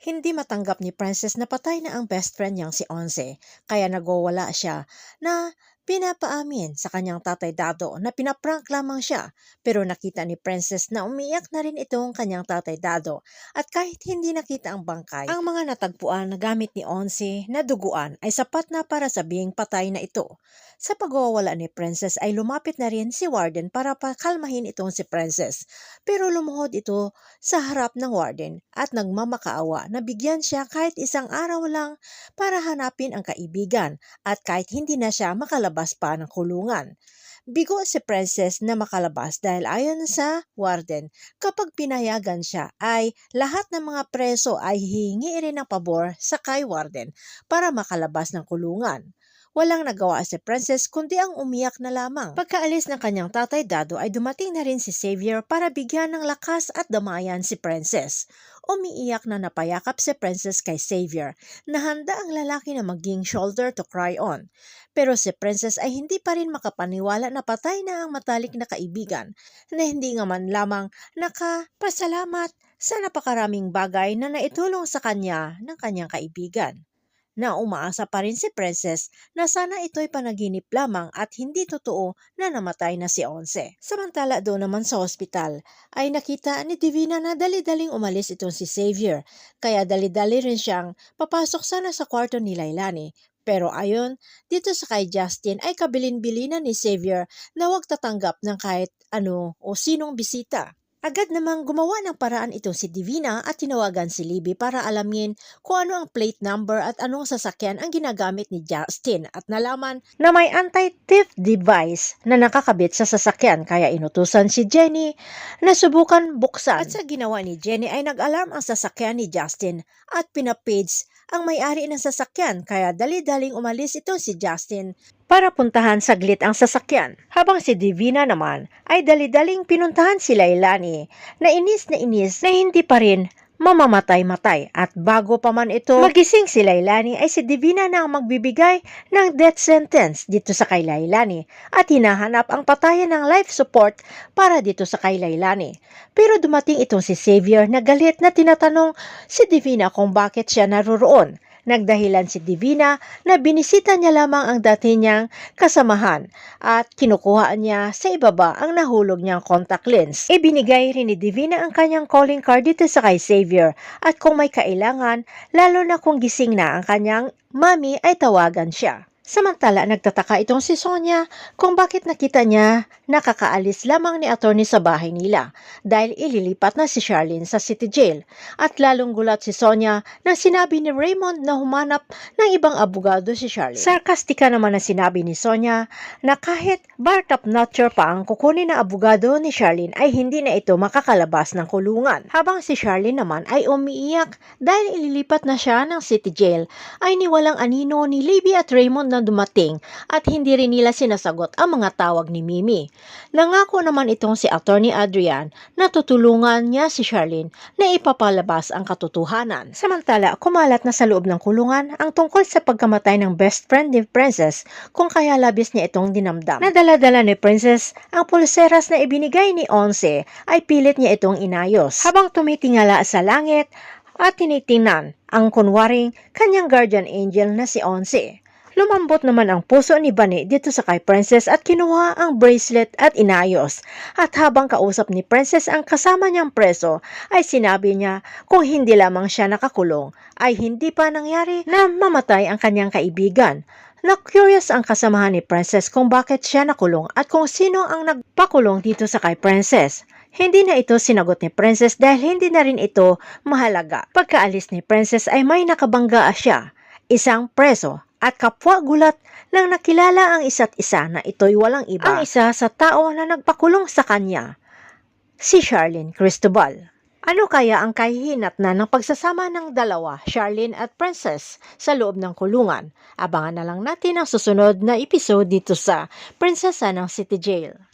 Hindi matanggap ni Princess na patay na ang best friend niyang si Onse, kaya nagwawala siya na pinapaamin sa kanyang tatay Dado na pinaprank lamang siya. Pero nakita ni Princess na umiyak na rin itong kanyang tatay Dado at kahit hindi nakita ang bangkay, ang mga natagpuan na gamit ni Onse na duguan ay sapat na para sabing patay na ito. Sa pagwawala ni Princess ay lumapit na rin si Warden para pakalmahin itong si Princess. Pero lumuhod ito sa harap ng Warden at nagmamakaawa na bigyan siya kahit isang araw lang para hanapin ang kaibigan at kahit hindi na siya makalabas pa ng kulungan. Bigo si Princess na makalabas dahil ayon sa warden, kapag pinayagan siya ay lahat ng mga preso ay hihingi rin ng pabor sa kay warden para makalabas ng kulungan. Walang nagawa si Princess kundi ang umiyak na lamang. Pagkaalis ng kanyang tatay Dado ay dumating na rin si Xavier para bigyan ng lakas at damayan si Princess. Umiiyak na napayakap si Princess kay Xavier na handa ang lalaki na maging shoulder to cry on. Pero si Princess ay hindi pa rin makapaniwala na patay na ang matalik na kaibigan na hindi nga man lamang nakapasalamat sa napakaraming bagay na naitulong sa kanya ng kanyang kaibigan na umaasa pa rin si Princess na sana ito'y panaginip lamang at hindi totoo na namatay na si Onse. Samantala doon naman sa ospital ay nakita ni Divina na dali-daling umalis itong si Xavier kaya dali-dali rin siyang papasok sana sa kwarto ni Lailani pero ayon, dito sa kay Justin ay kabilin-bilinan ni Xavier na huwag tatanggap ng kahit ano o sinong bisita. Agad namang gumawa ng paraan itong si Divina at tinawagan si Libby para alamin kung ano ang plate number at anong sasakyan ang ginagamit ni Justin at nalaman na may anti-theft device na nakakabit sa sasakyan. Kaya inutusan si Jenny na subukan buksan. At sa ginawa ni Jenny ay nag-alarm ang sasakyan ni Justin at pinapage ang may-ari ng sasakyan. Kaya dali-daling umalis ito si Justin para puntahan saglit ang sasakyan. Habang si Divina naman ay dali-daling pinuntahan si Lailani na inis na inis na hindi pa rin mamamatay-matay at bago pa man ito magising si Lailani ay si Divina na ang magbibigay ng death sentence dito sa kay Lailani at hinahanap ang patayan ng life support para dito sa kay Lailani. Pero dumating itong si Xavier na galit na tinatanong si Divina kung bakit siya naroroon. Nagdahilan si Divina na binisita niya lamang ang dati niyang kasamahan at kinukuha niya sa ibaba ang nahulog niyang contact lens. Ibinigay rin ni Divina ang kanyang calling card dito sa kay Xavier at kung may kailangan, lalo na kung gising na ang kanyang mami ay tawagan siya. Samantala, nagtataka itong si Sonia kung bakit nakita niya nakakaalis lamang ni attorney sa bahay nila dahil ililipat na si Charlene sa city jail. At lalong gulat si Sonia na sinabi ni Raymond na humanap ng ibang abogado si Charlene. Sarkastika naman na sinabi ni Sonia na kahit bar top notcher pa ang kukunin na abogado ni Charlene ay hindi na ito makakalabas ng kulungan. Habang si Charlene naman ay umiiyak dahil ililipat na siya ng city jail ay niwalang anino ni Libby at Raymond na dumating at hindi rin nila sinasagot ang mga tawag ni Mimi. Nangako naman itong si Attorney Adrian na tutulungan niya si Charlene na ipapalabas ang katotohanan. Samantala, kumalat na sa loob ng kulungan ang tungkol sa pagkamatay ng best friend ni Princess kung kaya labis niya itong dinamdam. Nadala-dala ni Princess ang pulseras na ibinigay ni Onse ay pilit niya itong inayos. Habang tumitingala sa langit at tinitingnan ang kunwaring kanyang guardian angel na si Onse. Lumambot naman ang puso ni Bane dito sa kay Princess at kinuha ang bracelet at inayos. At habang kausap ni Princess ang kasama niyang preso, ay sinabi niya kung hindi lamang siya nakakulong, ay hindi pa nangyari na mamatay ang kanyang kaibigan. Na-curious ang kasamahan ni Princess kung bakit siya nakulong at kung sino ang nagpakulong dito sa kay Princess. Hindi na ito sinagot ni Princess dahil hindi na rin ito mahalaga. Pagkaalis ni Princess ay may nakabangga siya, isang preso at kapwa gulat nang nakilala ang isa't isa na ito'y walang iba. Ang isa sa tao na nagpakulong sa kanya, si Charlene Cristobal. Ano kaya ang kahihinat na ng pagsasama ng dalawa, Charlene at Princess, sa loob ng kulungan? Abangan na lang natin ang susunod na episode dito sa Prinsesa ng City Jail.